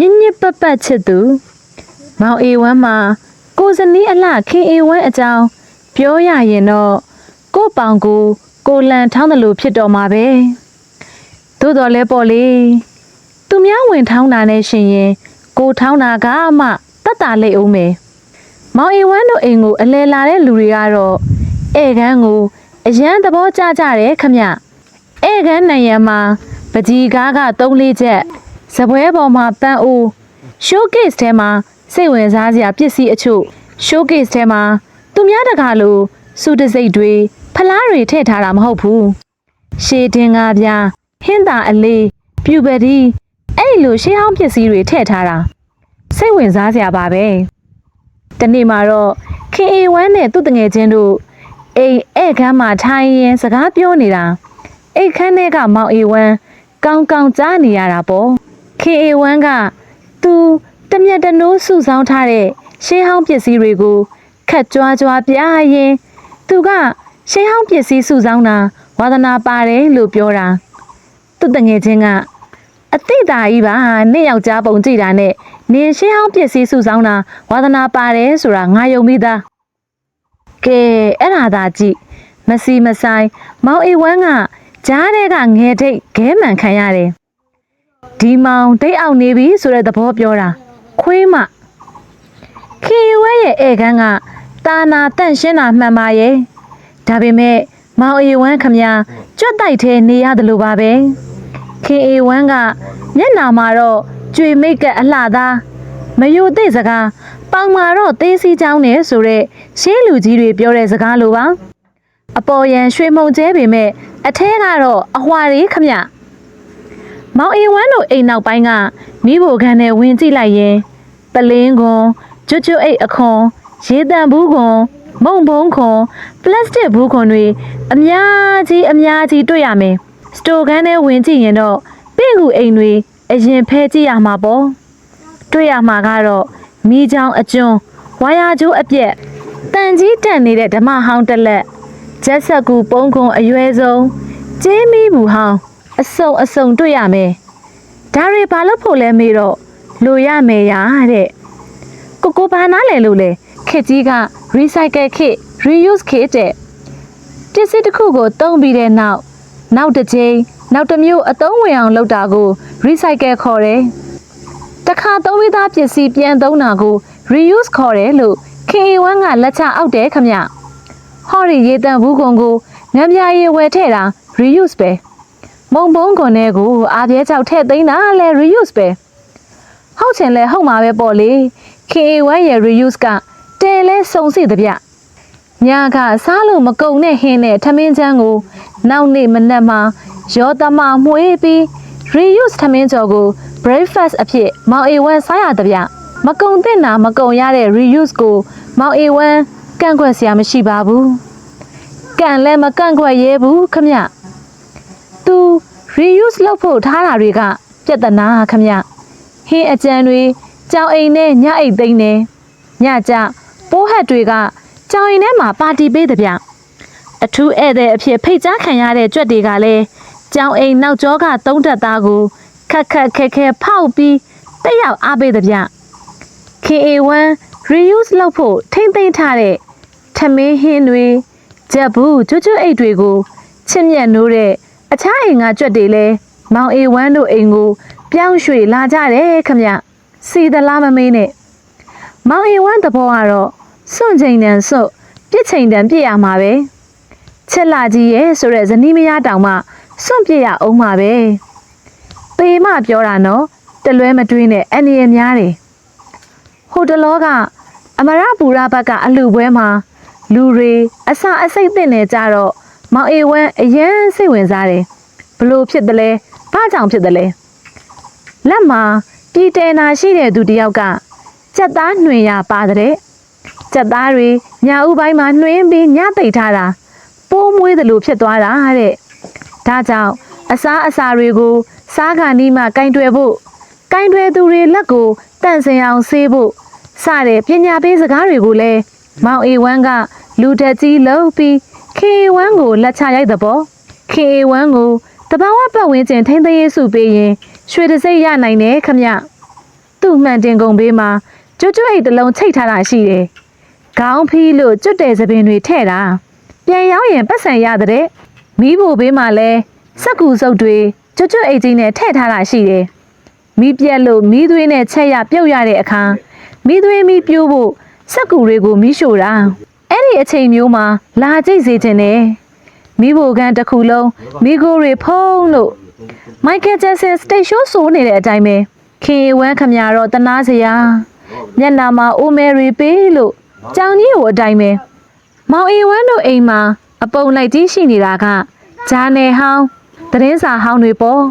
ညစ်ညစ်ပတ်ပတ်ချစ်သူမောင်အေဝမ်းမှာကိုဇနီးအလှခင်အေဝမ်းအကြောင်းပြောရရင်တော့ကို့ပေါင်ကိုကိုလန်ထောင်းတယ်လို့ဖြစ်တော်မှာပဲသို့တော်လဲပေါ့လေသူများဝင်ထောင်းတာနဲ့ရှင်ရင်ကိုထောင်းတာကမှတတ်တာလိမ့်အောင်မယ်မောင်အေဝမ်းတို့အိမ်ကိုအလဲလာတဲ့လူတွေကတော့ဧကန်ကိုအရန်သဘောကျကြတယ်ခမဧကန်နိုင်ရန်မှာပကြီးကားက၃လေးချက် ဇပွဲပေါ်မှာပန်းအိုး showcase ထဲမှာစိတ်ဝင်စားစရာပစ္စည်းအချို့ showcase ထဲမှာသူများတကာလိုစုတစိတ်တွေဖလားတွေထည့်ထားတာမဟုတ်ဘူးရှေးတင်ကားပြားဟင်းသာအလေးပြူပတိအဲ့လိုရှေးဟောင်းပစ္စည်းတွေထည့်ထားတာစိတ်ဝင်စားစရာပါပဲတနေ့မှာတော့ခင်အေဝမ်းနဲ့သူ့တငယ်ချင်းတို့အိမ်ဧကန်းမှာထိုင်ရင်စကားပြောနေတာအိတ်ခမ်းထဲကမောင်အေဝမ်းကောင်းကောင်းကြားနေရတာပေါ့ ခင်အေဝမ်းကသူတမျက်တနိုးစုဆောင်းထားတဲ့ရှေးဟောင်းပစ္စည်းတွေကိုခက်ကြွားကြွားပြရင်သူကရှေးဟောင်းပစ္စည်းစုဆောင်းတာဝါသနာပါတယ်လို့ပြောတာသူတငယ်ချင်းကအသိတာကြီးပါနေ့ယောက်ျားပုံကြည့်တာနဲ့နင်ရှေးဟောင်းပစ္စည်းစုဆောင်းတာဝါသနာပါတယ်ဆိုတာငါယုံမိသားကဲအဲ့ဒါသာကြည့်မစီမဆိုင်မောင်အေဝမ်းကကြားတဲ့ကငယ်ထိတ်ခဲမှန်ခံရတယ် ဒီမောင်တိတ်အောင်နေပြီဆိုတဲ့သဘောပြောတာခွေးမခင်ဝဲရဲ့ဧကန်ကတာနာတန့်ရှင်းတာမှန်ပါရဲ့ဒါပေမဲ့မောင်အေဝမ်းခမကြွတ်တိုက်သေးနေရတယ်လို့ပါပဲခင်အေဝမ်းကမျက်နာမှာတော့ကြွေမိတ်ကအလှသားမယိုသိစကားပေါင်မာတော့သေးစီချောင်းနေဆိုတဲ့ရှင်းလူကြီးတွေပြောတဲ့စကားလိုပါအပေါ်ယံရွှေမုံကျဲပေမဲ့အထဲကတော့အဟွာလေးခမ မောင်အေဝမ်းတို့အိမ်နောက်ပိုင်းကမိဖို့ခန်းနဲ့ဝင်ကြည့်လိုက်ရင်ပလင်းကွန်ကျွတ်ကျွတ်အိတ်အခွန်ရေတံဘူးကွန်မုံဘုံခွန်ပလတ်စတစ်ဘူးခွန်တွေအများကြီးအများကြီးတွေ့ရမယ်စတိုခန်းထဲဝင်ကြည့်ရင်တော့ပင့်ကူအိမ်တွေအရင်ဖဲကြည့်ရမှာပေါ့တွေ့ရမှာကတော့မိချောင်းအကျွန်းဝါယာကျိုးအပြက်တန်ကြီးတန်နေတဲ့ဓမ္မဟောင်းတစ်လက်ဂျက်ဆက်ကူပုံခွန်အရွယ်ဆုံးကျင်းမီဘူးဟောင်း အစုံအစုံတွေ့ရမယ်ဒါတွေဘာလို့ဖို့လဲမေးတော့လိုရမယ်ရတဲ့ကိုကိုဘာနားလဲလို့လဲခက်ကြီးက recycle kit reuse kit တဲ့ပစ္စည်းတစ်ခုကိုတုံးပြီးတဲ့နောက်နောက်တစ်ချိန်နောက်တစ်မျိုးအသုံးဝင်အောင်လုပ်တာကို recycle ခေါ်တယ်တခါသုံးပြီးသားပစ္စည်းပြန်သုံးတာကို reuse ခေါ်တယ်လို့ KA1 ကလက်ချအောက်တယ်ခမဟော်ရီရေတန့်ဘူးကွန်ကိုငံပြာရေဝယ်ထည့်တာ reuse ပဲ မုံဘုံခွန်တဲ့ကိုအားပြဲကြောက်ထဲ့သိမ်းတာလဲ reuse ပဲဟုတ်ချင်လဲဟုတ်မှာပဲပေါ့လေ KA1 ရဲ့ reuse ကတဲလဲစုံစီတဗျညာကစားလို့မကုံတဲ့ဟင်းနဲ့ထမင်းချမ်းကို နောက်နေ့မနက်မှာရောသမမွှေးပြီး reuse ထမင်းကြော်ကို breakfast အဖြစ်မောင် A1 စားရတဗျမကုံတဲ့နာမကုံရတဲ့ reuse ကိုမောင် A1 ကန့်ကွက်စရာမရှိပါဘူးကန့်လဲမကန့်ကွက်ရဲဘူးခမသူ reuse လုပ်ဖို့ထားတာတွေကပြဿနာခမဟင်းအကြံတွေကြောင်အိမ်နဲ့ညအိတ်သိမ်းနေညကြပိုးဟက်တွေကကြောင်အိမ်ထဲမှာပါတီပေးတဲ့ဗျအထူးဧည့်သည်အဖြစ်ဖိတ်ကြားခံရတဲ့ကြွက်တွေကလည်းကြောင်အိမ်နောက်ကျောကသုံးတက်သားကိုခက်ခက်ခဲခဲဖောက်ပြီးတက်ရောက်အားပေးတဲ့ဗျ KA1 reuse လုပ်ဖို့ထိမ့်သိမ်းထားတဲ့ထမင်းဟင်းတွေဂျက်ဘူးကျွတ်ကျွတ်အိတ်တွေကိုချစ်မြတ်နိုးတဲ့ အခြားအိမ်ကကြွက်တွေလဲမောင်အေဝမ်းတို့အိမ်ကိုပြောင်းရွှေ့လာကြတယ်ခမစီသလားမမေးနဲ့မောင်အေဝမ်းသဘောကတော့စွန့်ချိန်တန်စွတ်ပြစ်ချိန်တန်ပြစ်ရမှာပဲချက်လာကြီးရဲ့ဆိုတဲ့ဇနီးမယားတောင်မှစွန့်ပြစ်ရအောင်မှာပဲပေမပြောတာနော်တလွဲမတွင်းနဲ့အန်ရများတယ်ဟိုတလောကအမရပူရဘက်ကအလှပွဲမှာလူတွေအစာအစိတ်တင်နေကြတော့ မောင်အေဝမ်းအရန်စိတ်ဝင်စားတယ်ဘလို့ဖြစ်တယ်လဲဘာကြောင့်ဖြစ်တယ်လဲလက်မှာပြည်တဲနာရှိတဲ့သူတယောက်ကကြက်သားနှွင်ရပါတဲ့ကြက်သားတွေညာဥပိုင်းမှာနှွင်ပြီးညပိတ်ထားတာပိုးမွေးတယ်လို့ဖြစ်သွားတာတဲ့ဒါကြောင့်အစားအစာတွေကို စားခါနီးမှကင်တွယ်ဖို့ကင်တွယ်သူတွေလက်ကိုတန့်စင်အောင်ဆေးဖို့စတဲ့ပညာပေးစကားတွေကိုလည်းမောင်အေဝမ်းကလူတက်ကြီးလှုပ်ပြီး K1 ကိုလက်ချရိုက်တဲ့ပေါ့ K1 ကိုတဘာဝပတ်ဝန်းကျင်ထိန်းသိမ်းရေးစုပေးရင်ရွှေတစိမ့်ရနိုင်တယ်ခမသူ့မှန်တင်ကုန်ဘေးမှာကျွတ်ကျွတ်အိတ်တစ်လုံးချိတ်ထားတာရှိတယ်။ခေါင်းဖီးလို့ကျွတ်တဲ့သပင်တွေထဲ့တာပြန်ရောက်ရင်ပတ်စံရတဲ့မီးဖိုဘေးမှာလဲစက်ကူစုပ်တွေကျွတ်ကျွတ်အိတ်ကြီးနဲ့ထဲ့ထားတာရှိတယ်။မီးပြက်လို့မီးသွေးနဲ့ချက်ရပြုတ်ရတဲ့အခါမီးသွေးမီးပြိုးဖို့စက်ကူတွေကိုမီးရှို့တာ အဲ့ဒီအချိန်မျိုးမှာလာကြိတ်စေခြင်းနဲ့မိဘကန်တစ်ခုလုံးမိကိုတွေဖုံးလို့မိုက်ကယ်ဂျက်ဆန်စတိတ်ရှိုးဆိုနေတဲ့အတိုင်းပဲခင်ဝမ်းခမရတော့တနာစရာမျက်နာမှာအိုမဲရီပေးလို့ကြောင်ကြီးကိုအတိုင်းပဲမောင်အေဝမ်းတို့အိမ်မှာအပုံလိုက်ကြီးရှိနေတာကဂျာနယ်ဟောင်းသတင်းစာဟောင်းတွေပေါ့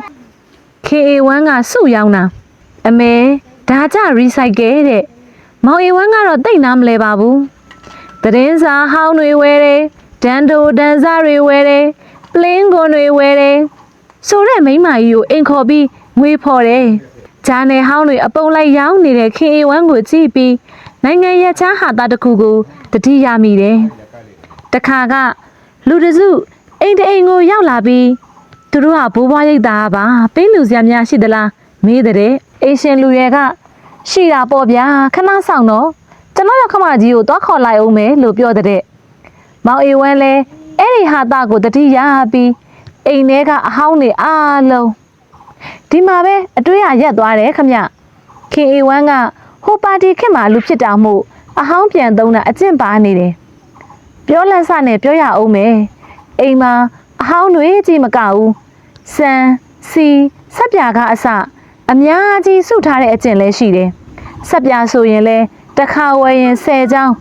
ခင်အေဝမ်းကစုရောင်းတာအမေဒါကြရီစိုက်ကယ်တဲ့မောင်အေဝမ်းကတော့တိတ်နားမလဲပါဘူး သတင်းစာဟောင်းတွေဝဲတယ်ဒန်တိုဒန်စာတွေဝဲတယ်ပလင်းကွန်တွေဝဲတယ်ဆိုတဲ့မိန်းမကြီးကိုအိမ်ခေါ်ပြီးငွေဖော်တယ်။ဂျာနယ်ဟောင်းတွေအပုံလိုက်ရောင်းနေတဲ့ခင်အေဝမ်းကိုကြည့်ပြီးနိုင်ငံရချမ်းဟာတာတစ်ခုကိုတတိယမိတယ်။တခါကလူတစုအိမ်တအိမ်ကိုရောက်လာပြီးသူတို့ကဘိုးဘွားရိတ်သားပါပေးလူစရာများရှိသလားမေးတဲ့အိမ်ရှင်လူရဲကရှိတာပေါ့ဗျာခဏဆောင်တော့ ကျွန်တော်ရခမကြီးကိုသွားခေါ်လိုက်အောင်မယ်လို့ပြောတဲ့မောင်အေဝမ်းလဲအဲ့ဒီဟာတာကိုတတိယပြီးအိမ်ထဲကအဟောင်းတွေအားလုံးဒီမှာပဲအတွေ့အရက်သွားတယ်ခမခင်အေဝမ်းကဟိုပါတီခင်မှာလူဖြစ်တာမို့အဟောင်းပြန်သုံးတာအကျင့်ပါနေတယ်ပြောလက်စနဲ့ပြောရအောင်မယ်အိမ်မှာအဟောင်းတွေကြီးမကဘူးစံစီဆက်ပြာကအစအများကြီးစုထားတဲ့အကျင့်လဲရှိတယ်ဆက်ပြာဆိုရင်လဲ တစ်ခါဝယ်ရင်10ချောင်း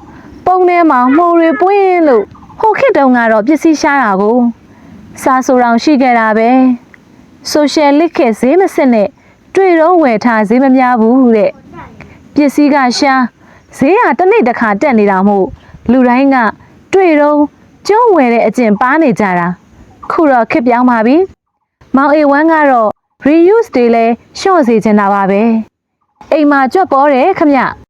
ပုံထဲမှာမှုတွေပွင့်လို့ဟိုခေတ်တုန်းကတော့ပစ္စည်းရှားတာကိုစာဆိုတောင်ရှိခဲ့တာပဲဆိုရှယ်လစ်ခေတ်ဈေးမစစ်နဲ့တွေ့တော့ဝယ်ထားဈေးမများဘူးတဲ့ပစ္စည်းကရှားဈေးဟာတစ်နေ့တစ်ခါတက်နေတာမို့လူတိုင်းကတွေ့တော့ကျုံးဝယ်တဲ့အကျင့်ပါနေကြတာခုတော့ခေတ်ပြောင်းပါပြီမောင်အေဝမ်းကတော့ reuse တွေလဲရှော့စေချင်တာပါပဲအိမ်မှာကြွက်ပေါ်တယ်ခမ